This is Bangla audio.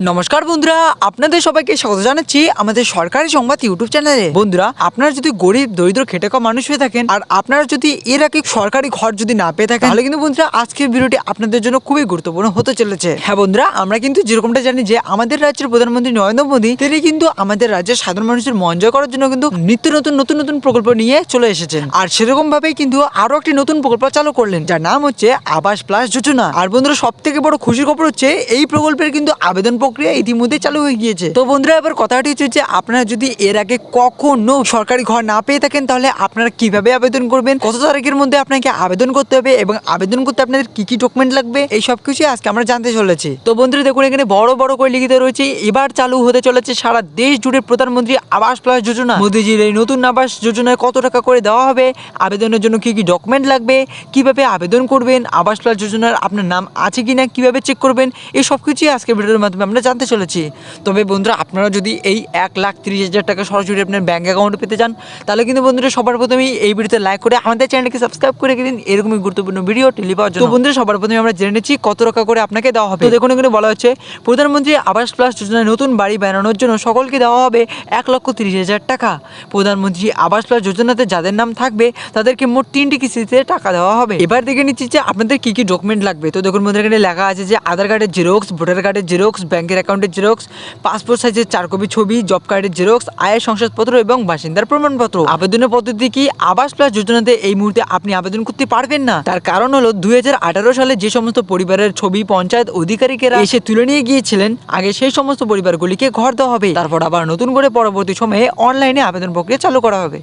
নমস্কার বন্ধুরা, আপনাদের সবাইকে স্বাগত জানাচ্ছি আমাদের সরকারি সংবাদ ইউটিউব চ্যানেলে। বন্ধুরা, আপনারা যদি গরিব, দরিদ্র খেটে খাওয়া মানুষ হয়ে থাকেন আর আপনারা যদি এর আগে সরকারি ঘর যদি না পেয়ে থাকেন, তাহলে কিন্তু বন্ধুরা, আজকের ভিডিওটি আপনাদের জন্য খুবই গুরুত্বপূর্ণ হতে চলেছে। হ্যাঁ বন্ধুরা, আমরা কিন্তু যেরকমটা জানি যে আমাদের রাজ্যের প্রধানমন্ত্রী নরেন্দ্র মোদী, তিনি কিন্তু আমাদের রাজ্যের সাধারণ মানুষের মন জয় করার জন্য কিন্তু নিত্য নতুন নতুন নতুন প্রকল্প নিয়ে চলে এসেছেন। আর সেরকম ভাবেই কিন্তু আরও একটি নতুন প্রকল্প চালু করলেন, যার নাম হচ্ছে আবাস প্লাস যোজনা। আর বন্ধুরা সব থেকে বড় খুশির খবর হচ্ছে, এই প্রকল্পের কিন্তু আবেদন প্রক্রিয়া ইতিমধ্যে চালু হয়ে গিয়েছে। তো বন্ধুরা, এবার কথাটি হচ্ছে যে আপনারা যদি এর আগে কখনো সরকারি ঘর না পেয়ে থাকেন, তাহলে আপনারা কীভাবে আবেদন করবেন? কত তারিখের মধ্যে আপনাকে আবেদন করতে হবে এবং আবেদন করতে আপনাদের কি কি ডকুমেন্ট লাগবে? এই সব কিছুই আজকে আমরা জানতে চলেছি। তো বন্ধুরা, দেখুন, এখানে বড় বড় করে লিখিত রয়েছে, এবার চালু হতে চলেছে সারা দেশ জুড়ে প্রধানমন্ত্রী আবাস প্লাস যোজনা। মোদীজির এই নতুন আবাস যোজনায় কত টাকা করে দেওয়া হবে? আবেদনের জন্য কি কি ডকুমেন্ট লাগবে? কীভাবে আবেদন করবেন? আবাস প্লাস যোজনার আপনার নাম আছে কিনা? কীভাবে চেক করবেন? এই সব কিছুই আজকে ভিডিওর মাধ্যমে আমরা জানতে চলেছি। তবে বন্ধুরা আপনারা যদি এই এক লাখ তিরিশ হাজার টাকা সরাসরি আপনার ব্যাঙ্ক অ্যাকাউন্টে পেতে চান তাহলে কিন্তু বন্ধুরা সবার প্রথমেই এই ভিডিওতে লাইক করে আমাদের চ্যানেলকে সাবস্ক্রাইব করে দিন। এরকমই গুরুত্বপূর্ণ ভিডিও টেলি পাওয়ার জন্য। বন্ধুরা সবার প্রথমে আমরা জেনে নিচ্ছি কত টাকা করে আপনাকে দেওয়া হবে। তো দেখুন এখানে বলা হচ্ছে প্রধানমন্ত্রী আবাস প্লাস যোজনায় নতুন বাড়ি বানানোর জন্য সকলকে দেওয়া হবে এক লক্ষ তিরিশ হাজার টাকা। প্রধানমন্ত্রী আবাস প্লাস যোজনাতে যাদের নাম থাকবে তাদেরকে মোট তিনটি কিস্তিতে টাকা দেওয়া হবে। এবার দেখে নিচ্ছি যে আপনাদের কি কি ডকুমেন্ট লাগবে। তো দেখুন বন্ধুরা এখানে লেখা আছে যে আধার কার্ডের জেরক্স ভোটার কার্ডের জেরক্স ব্যাংকের অ্যাকাউন্টের জেরক্স, পাসপোর্ট সাইজের চার কপি ছবি, জব কার্ডের জেরক্স, আয়ের সংসদপত্র এবং বাসিন্দার প্রমাণপত্র। আবেদনের পদ্ধতি কি? আবাস প্লাস যোজনাতে এই মুহূর্তে আপনি আবেদন করতে পারবেন না। তার কারণ হলো দুই হাজার আঠারো সালে যে সমস্ত পরিবারের ছবি, পঞ্চায়েত অধিকারিকেরা এসে তুলে নিয়ে গিয়েছিলেন, আগে সেই সমস্ত পরিবারগুলিকে ঘর দেওয়া হবে। তারপর আবার নতুন করে পরবর্তী সময়ে অনলাইনে আবেদন প্রক্রিয়া চালু করা হবে।